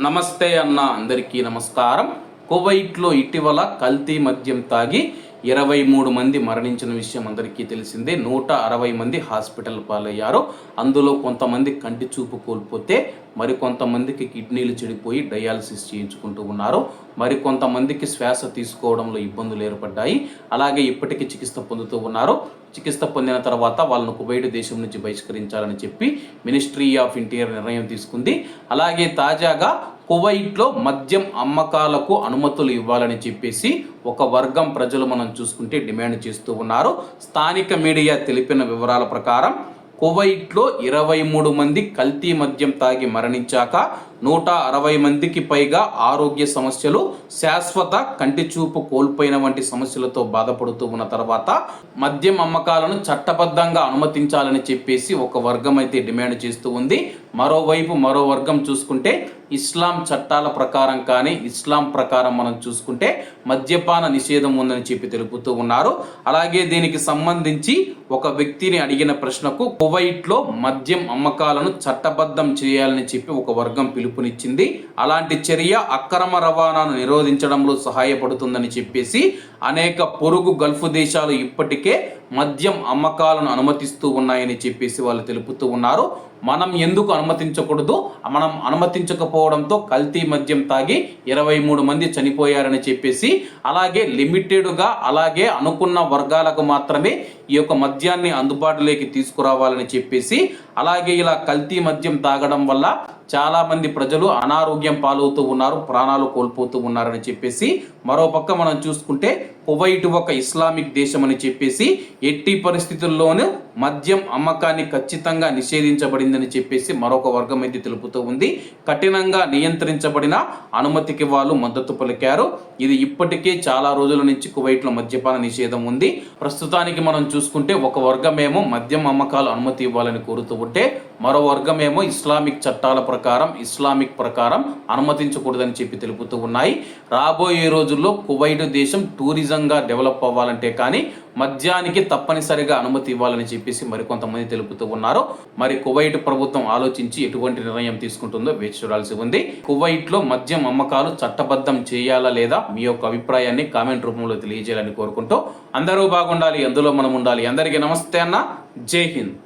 నమస్తే అన్న అందరికీ నమస్కారం. కువైట్లో ఇటీవల కల్తీ మద్యం తాగి ఇరవై మూడు మంది మరణించిన విషయం అందరికీ తెలిసిందే. నూట అరవై మంది హాస్పిటల్ పాలయ్యారు. అందులో కొంతమంది కంటి చూపు కోల్పోతే మరికొంతమందికి కిడ్నీలు చెడిపోయి డయాలసిస్ చేయించుకుంటూ ఉన్నారు. మరికొంతమందికి శ్వాస తీసుకోవడంలో ఇబ్బందులు ఏర్పడ్డాయి. అలాగే ఇప్పటికీ చికిత్స పొందుతూ ఉన్నారు. చికిత్స పొందిన తర్వాత వాళ్ళను కువైట్ దేశం నుంచి బహిష్కరించాలని చెప్పి మినిస్ట్రీ ఆఫ్ ఇంటీరియర్ నిర్ణయం తీసుకుంది. అలాగే తాజాగా కువైట్లో మద్యం అమ్మకాలకు అనుమతులు ఇవ్వాలని చెప్పేసి ఒక వర్గం ప్రజలు మనం చూసుకుంటే డిమాండ్ చేస్తూ ఉన్నారు. స్థానిక మీడియా తెలిపిన వివరాల ప్రకారం కువైట్లో ఇరవై మూడు మంది కల్తీ మద్యం తాగి మరణించాక నూట అరవై మందికి పైగా ఆరోగ్య సమస్యలు శాశ్వత కంటి చూపు కోల్పోయిన వంటి సమస్యలతో బాధపడుతూ ఉన్న తర్వాత మద్యం అమ్మకాలను చట్టబద్ధంగా అనుమతించాలని చెప్పేసి ఒక వర్గం అయితే డిమాండ్ చేస్తూ ఉంది. మరోవైపు మరో వర్గం చూసుకుంటే ఇస్లాం చట్టాల ప్రకారం కానీ ఇస్లాం ప్రకారం మనం చూసుకుంటే మద్యపాన నిషేధం ఉందని చెప్పి తెలుపుతూ ఉన్నారు. అలాగే దీనికి సంబంధించి ఒక వ్యక్తిని అడిగిన ప్రశ్నకు కువైట్లో మద్యం అమ్మకాలను చట్టబద్ధం చేయాలని చెప్పి ఒక వర్గం పిలుపు పిలుపునిచ్చింది. అలాంటి చర్య అక్రమ రవాణాను నిరోధించడంలో సహాయపడుతుందని చెప్పేసి అనేక పొరుగు గల్ఫ్ దేశాలు ఇప్పటికే మద్యం అమ్మకాలను అనుమతిస్తూ ఉన్నాయని చెప్పేసి వాళ్ళు తెలుపుతూ ఉన్నారు. మనం ఎందుకు అనుమతించకూడదు? మనం అనుమతించకపోవడంతో కల్తీ మద్యం తాగి ఇరవై మూడు మంది చనిపోయారని చెప్పేసి అలాగే లిమిటెడ్గా అలాగే అనుకున్న వర్గాలకు మాత్రమే ఈ యొక్క మద్యాన్ని అందుబాటులోకి తీసుకురావాలని చెప్పేసి అలాగే ఇలా కల్తీ మద్యం తాగడం వల్ల చాలామంది ప్రజలు అనారోగ్యం పాలవుతూ ఉన్నారు ప్రాణాలు కోల్పోతూ ఉన్నారని చెప్పేసి మరోపక్క మనం చూసుకుంటే కువైట్ ఒక ఇస్లామిక్ దేశం అని చెప్పేసి ఎట్టి పరిస్థితుల్లోనూ మద్యం అమ్మకాన్ని ఖచ్చితంగా నిషేధించబడిందని చెప్పేసి మరొక వర్గం అయితే తెలుపుతూ ఉంది. కఠినంగా నియంత్రించబడిన అనుమతికి వాళ్ళు మద్దతు పలికారు. ఇది ఇప్పటికే చాలా రోజుల నుంచి కువైట్లో మద్యపాన నిషేధం ఉంది. ప్రస్తుతానికి మనం చూసుకుంటే ఒక వర్గమేమో మద్యం అమ్మకాలు అనుమతి ఇవ్వాలని కోరుతూ ఉంటే మరో వర్గమేమో ఇస్లామిక్ చట్టాల ప్రకారం ఇస్లామిక్ ప్రకారం అనుమతించకూడదని చెప్పి తెలుపుతూ ఉన్నాయి. రాబోయే రోజుల్లో కువైట్ దేశం టూరిజం టూరిజంగా డెవలప్ అవ్వాలంటే కానీ మద్యానికి తప్పనిసరిగా అనుమతి ఇవ్వాలని చెప్పేసి మరికొంతమంది తెలుపుతూ ఉన్నారు. మరి కువైట్ ప్రభుత్వం ఆలోచించి ఎటువంటి నిర్ణయం తీసుకుంటుందో వేచి చూడాల్సి ఉంది. కువైట్లో మద్యం అమ్మకాలు చట్టబద్ధం చేయాలా లేదా మీ యొక్క అభిప్రాయాన్ని కామెంట్ రూపంలో తెలియజేయాలని కోరుకుంటూ అందరూ బాగుండాలి అందులో మనం ఉండాలి. అందరికీ నమస్తే అన్న. జై హింద్.